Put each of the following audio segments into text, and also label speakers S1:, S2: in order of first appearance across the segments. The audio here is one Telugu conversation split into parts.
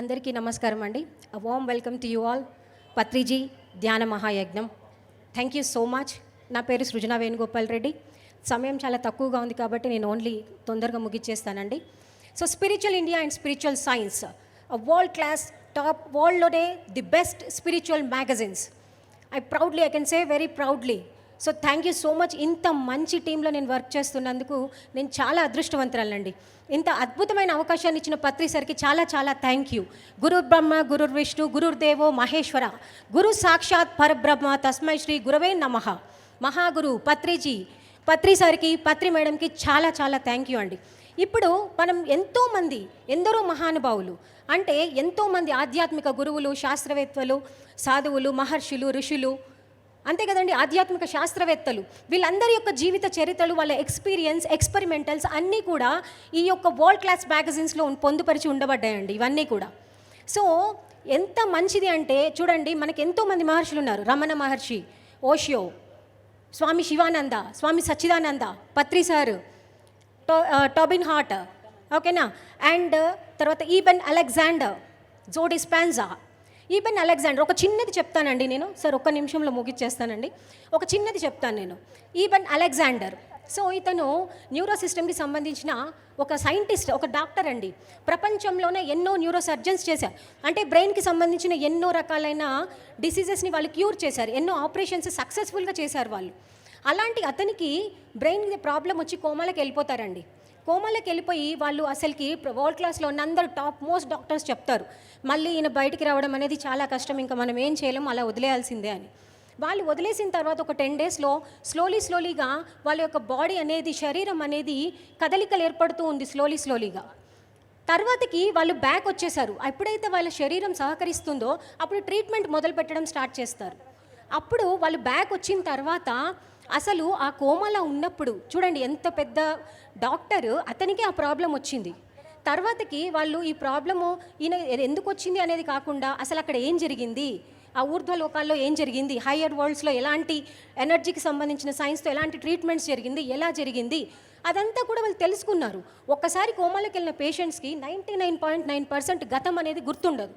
S1: అందరికీ నమస్కారం అండి a warm welcome to you all Patriji ధ్యాన మహాయజ్ఞం థ్యాంక్ యూ సో మచ్ నా పేరు సృజన వేణుగోపాల్ రెడ్డి సమయం చాలా తక్కువగా ఉంది కాబట్టి నేను ఓన్లీ తొందరగా ముగిచ్చేస్తానండి so spiritual India and spiritual science world class top వరల్డ్లోనే the best spiritual magazines I proudly I can say very proudly so thank you so much ఇంత మంచి టీంలో నేను వర్క్ చేస్తున్నందుకు నేను చాలా అదృష్టవంతురాలండి ఇంత అద్భుతమైన అవకాశాన్ని ఇచ్చిన పత్రిసరికి చాలా చాలా థ్యాంక్ యూ గురు బ్రహ్మ గురు విష్ణు గురుర్దేవో మహేశ్వర గురు సాక్షాత్ పరబ్రహ్మ తస్మై శ్రీ గురవే నమ మహాగురు పత్రిజీ పత్రి సార్కి పత్రి మేడంకి చాలా చాలా థ్యాంక్ యూ అండి ఇప్పుడు మనం ఎంతోమంది ఎందరో మహానుభావులు అంటే ఎంతోమంది ఆధ్యాత్మిక గురువులు శాస్త్రవేత్తలు సాధువులు మహర్షులు ఋషులు అంతే కదండి ఆధ్యాత్మిక శాస్త్రవేత్తలు వీళ్ళందరి యొక్క జీవిత చరిత్రలు వాళ్ళ ఎక్స్పీరియన్స్ ఎక్స్పెరిమెంటల్స్ అన్నీ కూడా ఈ యొక్క వరల్డ్ క్లాస్ మ్యాగజైన్స్లో పొందుపరిచి ఉండబడ్డాయండి ఇవన్నీ కూడా సో ఎంత మంచిది అంటే చూడండి మనకి ఎంతోమంది మహర్షులు ఉన్నారు రమణ మహర్షి ఓషియో స్వామి శివానంద స్వామి సచ్చిదానంద పత్రి సార్ టో టోబిన్ హార్ట్ ఓకేనా అండ్ తర్వాత ఈబెన్ అలెగ్జాండర్ జోడి స్పాన్జా ఈవెన్ అలెగ్జాండర్ ఒక చిన్నది చెప్తానండి నేను సార్ ఒక్క నిమిషంలో ముగిచ్చేస్తానండి ఒక చిన్నది చెప్తాను నేను ఈవెన్ అలెగ్జాండర్ సో ఇతను న్యూరో సిస్టమ్కి సంబంధించిన ఒక సైంటిస్ట్ ఒక డాక్టర్ అండి ప్రపంచంలోనే ఎన్నో న్యూరో సర్జన్స్ చేశారు అంటే బ్రెయిన్కి సంబంధించిన ఎన్నో రకాలైన డిసీజెస్ని వాళ్ళు క్యూర్ చేశారు ఎన్నో ఆపరేషన్స్ సక్సెస్ఫుల్గా చేశారు వాళ్ళు అలాంటి అతనికి బ్రెయిన్ ప్రాబ్లం వచ్చి కోమాలకు వెళ్ళిపోతారండి కోమలకి వెళ్ళిపోయి వాళ్ళు అసలుకి వరల్డ్ క్లాస్లో ఉన్న అందరు టాప్ మోస్ట్ డాక్టర్స్ చెప్తారు మళ్ళీ ఈయన బయటికి రావడం అనేది చాలా కష్టం ఇంకా మనం ఏం చేయలేం అలా వదిలేయాల్సిందే అని వాళ్ళు వదిలేసిన తర్వాత ఒక టెన్ డేస్లో స్లోలీ స్లోలీగా వాళ్ళ యొక్క బాడీ అనేది శరీరం అనేది కదలికలు ఏర్పడుతూ ఉంది స్లోలీ స్లోలీగా తర్వాతకి వాళ్ళు బ్యాక్ వచ్చేసారు ఎప్పుడైతే వాళ్ళ శరీరం సహకరిస్తుందో అప్పుడు ట్రీట్మెంట్ మొదలు పెట్టడం స్టార్ట్ చేస్తారు అప్పుడు వాళ్ళు బ్యాక్ వచ్చిన తర్వాత అసలు ఆ కోమలా ఉన్నప్పుడు చూడండి ఎంత పెద్ద డాక్టర్ అతనికి ఆ ప్రాబ్లం వచ్చింది తర్వాతకి వాళ్ళు ఈ ప్రాబ్లము ఈయన ఎందుకు వచ్చింది అనేది కాకుండా అసలు అక్కడ ఏం జరిగింది ఆ ఊర్ధ్వ లోకాల్లో ఏం జరిగింది హయ్యర్ వరల్డ్స్లో ఎలాంటి ఎనర్జీకి సంబంధించిన సైన్స్తో ఎలాంటి ట్రీట్మెంట్స్ జరిగింది ఎలా జరిగింది అదంతా కూడా వాళ్ళు తెలుసుకున్నారు ఒక్కసారి కోమాలోకి వెళ్ళిన పేషెంట్స్కి ninety nine point nine percent గతం అనేది గుర్తుండదు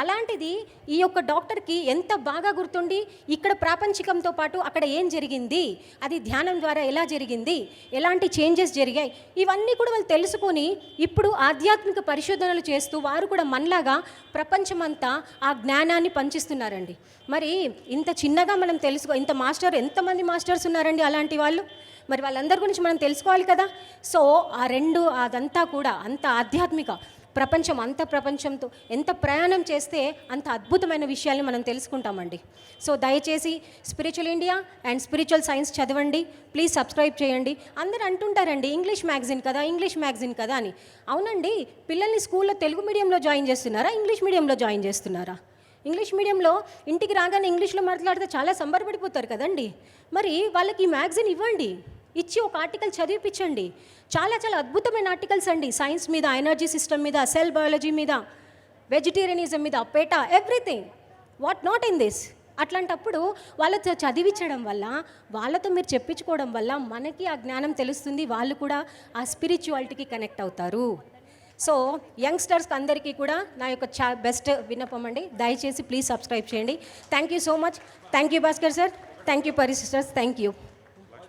S1: అలాంటిది ఈ యొక్క డాక్టర్కి ఎంత బాగా గుర్తుండి ఇక్కడ ప్రాపంచికంతో పాటు అక్కడ ఏం జరిగింది అది ధ్యానం ద్వారా ఎలా జరిగింది ఎలాంటి చేంజెస్ జరిగాయి ఇవన్నీ కూడా వాళ్ళు తెలుసుకొని ఇప్పుడు ఆధ్యాత్మిక పరిశోధనలు చేస్తూ వారు కూడా మనలాగా ప్రపంచమంతా ఆ జ్ఞానాన్ని పంచిస్తున్నారండి మరి ఇంత చిన్నగా మనం తెలుసుకో ఇంత మాస్టర్ ఎంతమంది మాస్టర్స్ ఉన్నారండి అలాంటి వాళ్ళు మరి వాళ్ళందరి గురించి మనం తెలుసుకోవాలి కదా సో ఆ రెండు అదంతా కూడా అంత ఆధ్యాత్మిక ప్రపంచం అంత ప్రపంచంతో ఎంత ప్రయాణం చేస్తే అంత అద్భుతమైన విషయాల్ని మనం తెలుసుకుంటామండి సో దయచేసి spiritual India and spiritual science చదవండి ప్లీజ్ సబ్స్క్రైబ్ చేయండి అందరు అంటుంటారండి ఇంగ్లీష్ మ్యాగజైన్ కదా ఇంగ్లీష్ మ్యాగజైన్ కదా అని అవునండి పిల్లల్ని స్కూల్లో తెలుగు మీడియంలో జాయిన్ చేస్తున్నారా ఇంగ్లీష్ మీడియంలో జాయిన్ చేస్తున్నారా ఇంగ్లీష్ మీడియంలో ఇంటికి రాగానే ఇంగ్లీష్లో మాట్లాడితే చాలా సంబరపడిపోతారు కదండి మరి వాళ్ళకి ఈ మ్యాగజైన్ ఇవ్వండి ఇచ్చి ఒక ఆర్టికల్ చదివిపించండి చాలా చాలా అద్భుతమైన ఆర్టికల్స్ అండి సైన్స్ మీద ఎనర్జీ సిస్టమ్ మీద సెల్ బయాలజీ మీద వెజిటేరియనిజం మీద PETA everything what not in this అట్లాంటప్పుడు వాళ్ళతో చదివించడం వల్ల వాళ్ళతో మీరు చెప్పించుకోవడం వల్ల మనకి ఆ జ్ఞానం తెలుస్తుంది వాళ్ళు కూడా ఆ స్పిరిచువాలిటీకి కనెక్ట్ అవుతారు సో యంగ్స్టర్స్ అందరికీ కూడా నా యొక్క చా బెస్ట్ విన్నపం అండి దయచేసి ప్లీజ్ సబ్స్క్రైబ్ చేయండి thank you so much thank you Bhaskar sir thank you పరి సిస్టర్స్ థ్యాంక్ యూ